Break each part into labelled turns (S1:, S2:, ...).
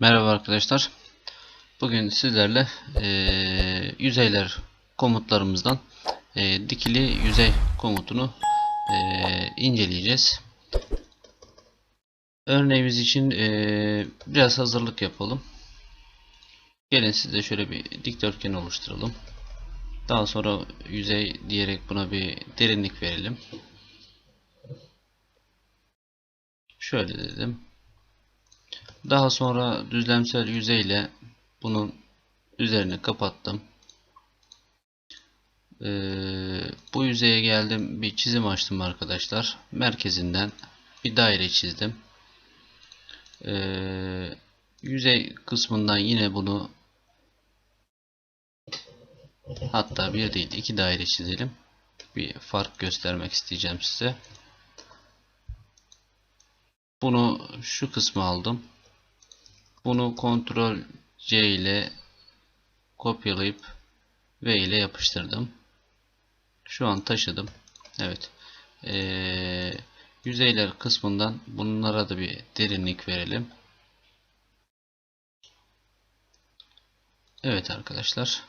S1: Merhaba arkadaşlar. Bugün sizlerle eee, yüzeyler komutlarımızdan eee, dikili yüzey komutunu eee, inceleyeceğiz. Örneğimiz için eee, biraz hazırlık yapalım. Gelin size şöyle bir dikdörtgen oluşturalım. Daha sonra yüzey diyerek buna bir derinlik verelim. Şöyle dedim. Daha sonra düzlemsel yüzeyle bunun üzerini kapattım. Ee, bu yüzeye geldim. Bir çizim açtım arkadaşlar. Merkezinden bir daire çizdim. Ee, yüzey kısmından yine bunu hatta bir değil iki daire çizelim. Bir fark göstermek isteyeceğim size. Bunu şu kısmı aldım. Bunu Ctrl C ile kopyalayıp V ile yapıştırdım. Şu an taşıdım. Evet. Ee, yüzeyler kısmından bunlara da bir derinlik verelim. Evet arkadaşlar.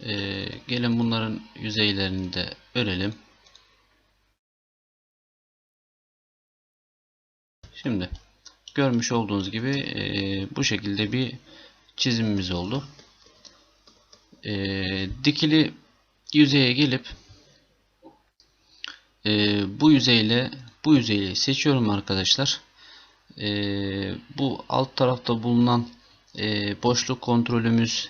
S1: Ee, gelin bunların yüzeylerini de örelim. Şimdi görmüş olduğunuz gibi e, bu şekilde bir çizimimiz oldu. E, dikili yüzeye gelip e, bu yüzeyle bu yüzeyi seçiyorum arkadaşlar. E, bu alt tarafta bulunan e, boşluk kontrolümüz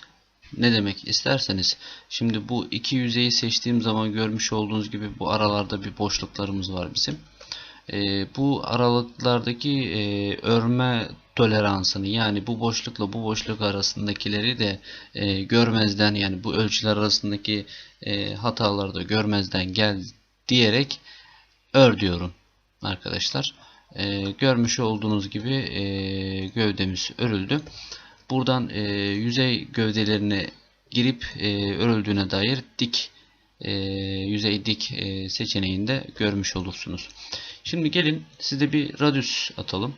S1: ne demek isterseniz şimdi bu iki yüzeyi seçtiğim zaman görmüş olduğunuz gibi bu aralarda bir boşluklarımız var bizim e, bu aralıklardaki e, örme toleransını yani bu boşlukla bu boşluk arasındakileri de e, görmezden yani bu ölçüler arasındaki e, hataları da görmezden gel diyerek ör diyorum arkadaşlar. E, görmüş olduğunuz gibi e, gövdemiz örüldü. Buradan e, yüzey gövdelerine girip e, örüldüğüne dair dik e, yüzey dik e, seçeneğinde görmüş olursunuz. Şimdi gelin size bir radius atalım.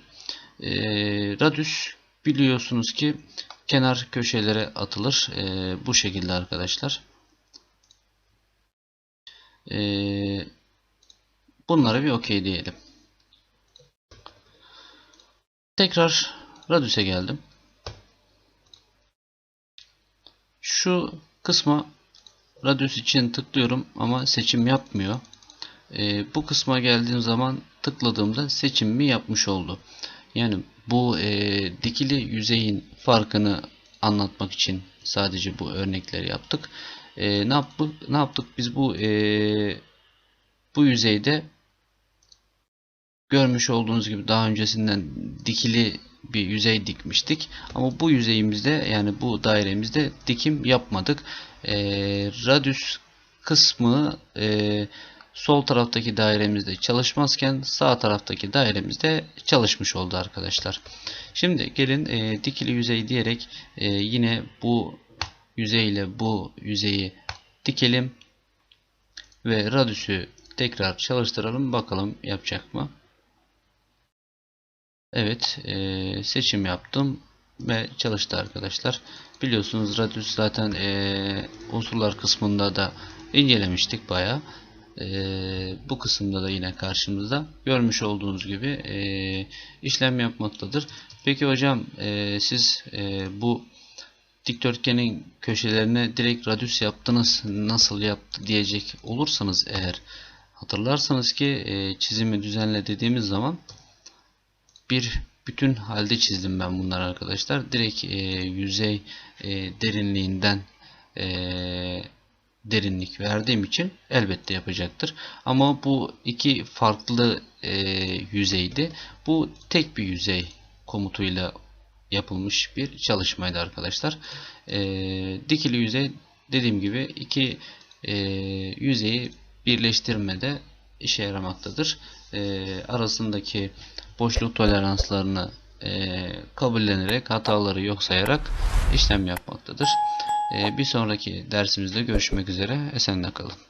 S1: E, radius biliyorsunuz ki kenar köşelere atılır. E, bu şekilde arkadaşlar. E, bunlara bir okey diyelim. Tekrar radius'e geldim. Şu kısma radius için tıklıyorum ama seçim yapmıyor. E, bu kısma geldiğim zaman tıkladığımda seçimimi yapmış oldu. Yani bu e, dikili yüzeyin farkını anlatmak için sadece bu örnekleri yaptık. E, ne, yaptık, ne yaptık biz bu e, bu yüzeyde görmüş olduğunuz gibi daha öncesinden dikili bir yüzey dikmiştik. Ama bu yüzeyimizde yani bu dairemizde dikim yapmadık. E, radius kısmı e, sol taraftaki dairemizde çalışmazken sağ taraftaki dairemizde çalışmış oldu arkadaşlar. Şimdi gelin e, dikili yüzey diyerek e, yine bu yüzey ile bu yüzeyi dikelim ve radius'u tekrar çalıştıralım bakalım yapacak mı? Evet e, seçim yaptım ve çalıştı arkadaşlar. Biliyorsunuz radius zaten e, unsurlar kısmında da incelemiştik bayağı. Ee, bu kısımda da yine karşımızda görmüş olduğunuz gibi e, işlem yapmaktadır. Peki hocam e, siz e, bu dikdörtgenin köşelerine direkt radius yaptınız nasıl yaptı diyecek olursanız eğer hatırlarsanız ki e, çizimi düzenle dediğimiz zaman bir bütün halde çizdim ben bunları arkadaşlar. Direkt e, yüzey e, derinliğinden e, derinlik verdiğim için elbette yapacaktır. Ama bu iki farklı e, yüzeydi. Bu tek bir yüzey komutuyla yapılmış bir çalışmaydı arkadaşlar. E, dikili yüzey dediğim gibi iki e, yüzeyi birleştirmede işe yaramaktadır. E, arasındaki boşluk toleranslarını e, kabullenerek hataları yok sayarak işlem yapmaktadır. Ee, bir sonraki dersimizde görüşmek üzere. Esenle kalın.